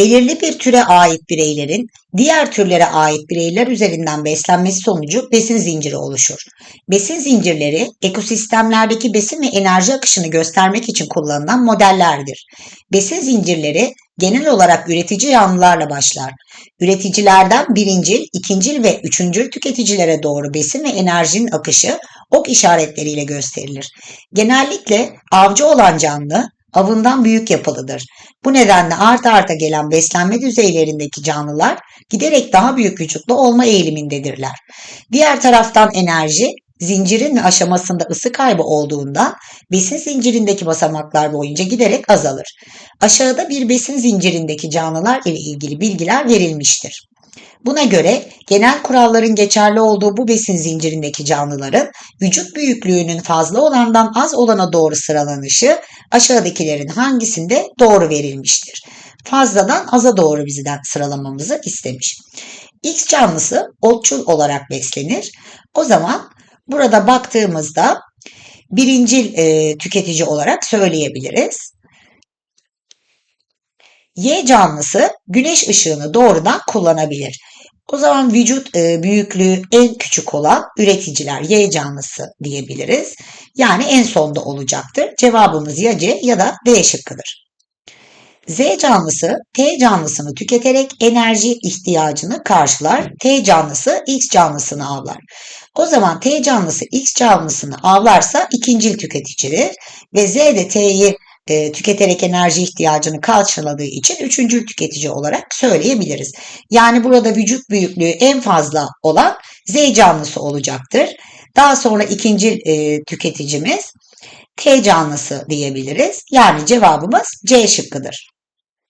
belirli bir türe ait bireylerin diğer türlere ait bireyler üzerinden beslenmesi sonucu besin zinciri oluşur. Besin zincirleri ekosistemlerdeki besin ve enerji akışını göstermek için kullanılan modellerdir. Besin zincirleri genel olarak üretici yanlılarla başlar. Üreticilerden birincil, ikincil ve üçüncül tüketicilere doğru besin ve enerjinin akışı ok işaretleriyle gösterilir. Genellikle avcı olan canlı avından büyük yapılıdır. Bu nedenle arta arta gelen beslenme düzeylerindeki canlılar giderek daha büyük vücutlu olma eğilimindedirler. Diğer taraftan enerji zincirin ve aşamasında ısı kaybı olduğundan besin zincirindeki basamaklar boyunca giderek azalır. Aşağıda bir besin zincirindeki canlılar ile ilgili bilgiler verilmiştir. Buna göre genel kuralların geçerli olduğu bu besin zincirindeki canlıların vücut büyüklüğünün fazla olandan az olana doğru sıralanışı aşağıdakilerin hangisinde doğru verilmiştir? Fazladan aza doğru bizden sıralamamızı istemiş. X canlısı otçul olarak beslenir. O zaman burada baktığımızda birincil e, tüketici olarak söyleyebiliriz. Y canlısı güneş ışığını doğrudan kullanabilir. O zaman vücut e, büyüklüğü en küçük olan üreticiler Y canlısı diyebiliriz. Yani en sonda olacaktır. Cevabımız ya C ya da D şıkkıdır. Z canlısı T canlısını tüketerek enerji ihtiyacını karşılar. T canlısı X canlısını avlar. O zaman T canlısı X canlısını avlarsa ikincil tüketicidir ve Z de T'yi e, tüketerek enerji ihtiyacını karşıladığı için üçüncü tüketici olarak söyleyebiliriz. Yani burada vücut büyüklüğü en fazla olan Z canlısı olacaktır. Daha sonra ikinci e, tüketicimiz T canlısı diyebiliriz. Yani cevabımız C şıkkıdır.